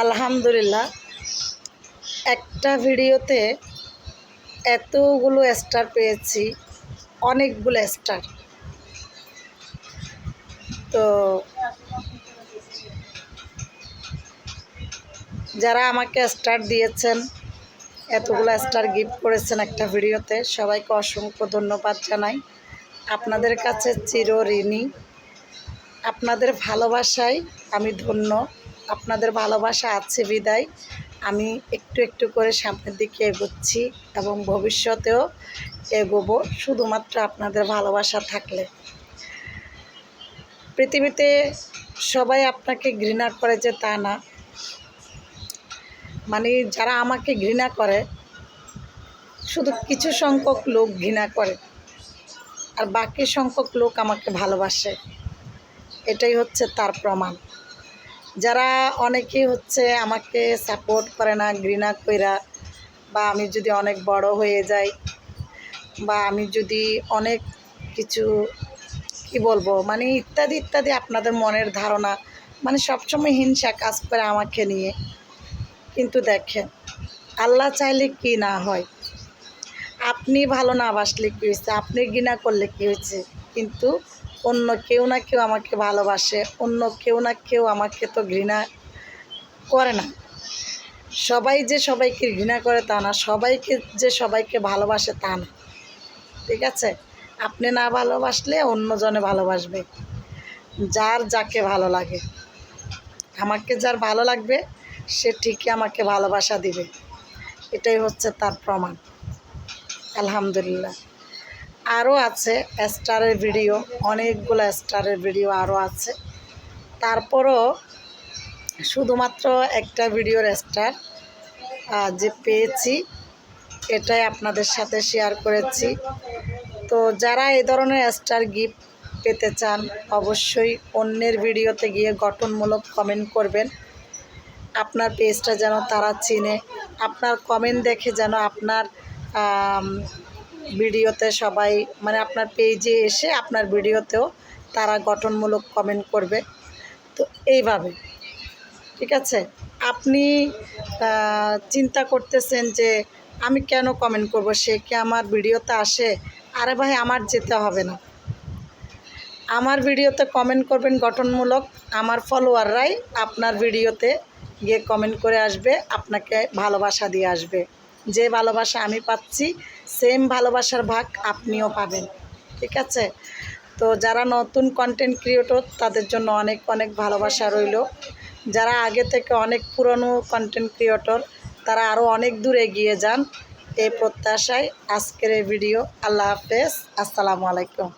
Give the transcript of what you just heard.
আলহামদুলিল্লাহ, একটা ভিডিওতে এতগুলো স্টার পেয়েছি, অনেকগুলো স্টার তো যারা আমাকে স্টার দিয়েছেন, এতগুলো স্টার গিফট করেছেন একটা ভিডিওতে, সবাইকে অসংখ্য ধন্যবাদ জানাই। আপনাদের কাছে চির ঋণী আপনাদের ভালোবাসায় আমি ধন্য। আপনাদের ভালোবাসা আছে বিদায়। আমি একটু একটু করে সামনের দিকে এগোচ্ছি এবং ভবিষ্যতেও এগোবো শুধুমাত্র আপনাদের ভালোবাসা থাকলে। পৃথিবীতে সবাই আপনাকে ঘৃণা করে যে তা না। মানে যারা আমাকে ঘৃণা করে, শুধু কিছু সংখ্যক লোক ঘৃণা করে আর বাকি সংখ্যক লোক আমাকে ভালোবাসে। এটাই হচ্ছে তার প্রমাণ। যারা অনেকেই হচ্ছে আমাকে সাপোর্ট করে না, ঘৃণা কইরা, বা আমি যদি অনেক বড় হয়ে যাই, বা আমি যদি অনেক কিছু, কি বলব মানে ইত্যাদি ইত্যাদি আপনাদের মনের ধারণা মানে সবসময় হিংসা কাজ করে আমাকে নিয়ে। কিন্তু দেখেন, আল্লাহ চাইলে কি না হয়। আপনি ভালো না বাসলে কী হয়েছে? আপনি ঘৃণা করলে কী হয়েছে? কিন্তু অন্য কেউ না কেউ আমাকে ভালোবাসে, অন্য কেউ না কেউ আমাকে তো ঘৃণা করে না। সবাই যে সবাইকে ঘৃণা করে তা না, সবাইকে যে সবাইকে ভালোবাসে তা না। ঠিক আছে? আপনি না ভালোবাসলে অন্যজনে ভালোবাসবে। যার যাকে ভালো লাগে। আমাকে যার ভালো লাগবে, সে ঠিকই আমাকে ভালোবাসা দিবে। এটাই হচ্ছে তার প্রমাণ। আলহামদুলিল্লাহ। আরও আছে স্টারের ভিডিও, অনেকগুলো স্টারের ভিডিও আরও আছে। তারপরও শুধুমাত্র একটা ভিডিওর স্টার যে পেয়েছি, এটাই আপনাদের সাথে শেয়ার করেছি। তো যারা এই ধরনের স্টার গিফট পেতে চান, অবশ্যই অন্যের ভিডিওতে গিয়ে গঠনমূলক কমেন্ট করবেন। আপনার পেজটা যেন তারা চিনে, আপনার কমেন্ট দেখে যেন আপনার ভিডিওতে সবাই মানে আপনার পেজে এসে আপনার ভিডিওতেও তারা গঠনমূলক কমেন্ট করবে। তো এইভাবে, ঠিক আছে? আপনি চিন্তা করতেছেন যে আমি কেন কমেন্ট করব? সে কি আমার ভিডিওতে আসে? আরে ভাই, আমার যেতে হবে না। আমার ভিডিওতে কমেন্ট করবেন গঠনমূলক, আমার ফলোয়াররাই আপনার ভিডিওতে গিয়ে কমেন্ট করে আসবে, আপনাকে ভালোবাসা দিয়ে আসবে। যে ভালোবাসা আমি পাচ্ছি সেম ভালোবাসার ভাগ আপনিও পাবেন, ঠিক আছে? তো যারা নতুন কন্টেন্ট ক্রিয়েটর তাদের জন্য অনেক অনেক ভালোবাসা রইল। যারা আগে থেকে অনেক পুরনো কন্টেন্ট ক্রিয়েটর তারা আরও অনেক দূর এগিয়ে যান। এই প্রত্যাশায় আজকের এই ভিডিও আল্লাহ হাফেজ। আসসালামু আলাইকুম।